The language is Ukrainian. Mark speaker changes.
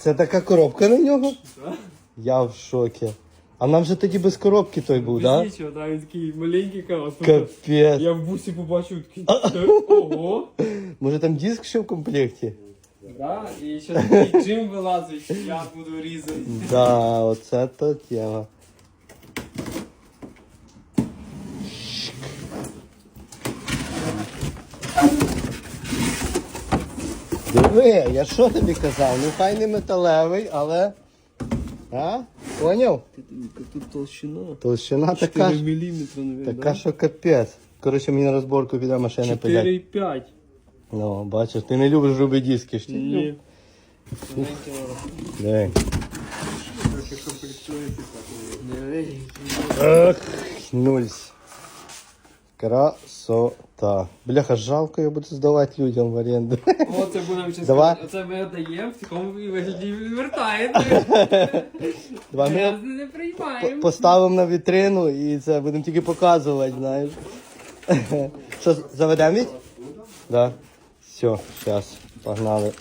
Speaker 1: Це така коробка на нього?
Speaker 2: Да?
Speaker 1: Я в шокі. А нам же тоді без коробки той був,
Speaker 2: Без
Speaker 1: так? Да?
Speaker 2: нічого, да, він такий маленький кава.
Speaker 1: Капець.
Speaker 2: Я в бусі побачив такий. «Е, Ого!
Speaker 1: Може там диск ще в комплекті?
Speaker 2: Да, і ще такий джим вилазить, я буду різати.
Speaker 1: Да, оце то тема. Диви, я що тобі казав? Ну хай не металевий, але. А? Поняв?
Speaker 2: Тут толщина.
Speaker 1: Толщина така,
Speaker 2: 4
Speaker 1: ж-
Speaker 2: міліметри, навіть,
Speaker 1: така що капець. Коротше, мені на розборку піде машина пиляти.
Speaker 2: 4,5.
Speaker 1: Ну, бачиш, ти не любиш грубі диски ж ти.
Speaker 2: Ні. Так.
Speaker 1: Ах, нульс. Красота. Бляха, жалко його буду здавати людям в оренду.
Speaker 2: О, це будемо чесно.
Speaker 1: Давай.
Speaker 2: Оце ми даємо, в такому вигляді він вертає.
Speaker 1: Давай ми
Speaker 2: Ми не приймаємо.
Speaker 1: поставимо на вітрину і це будемо тільки показувати, знаєш. Що, заведемо від? Да. Все, зараз, погнали.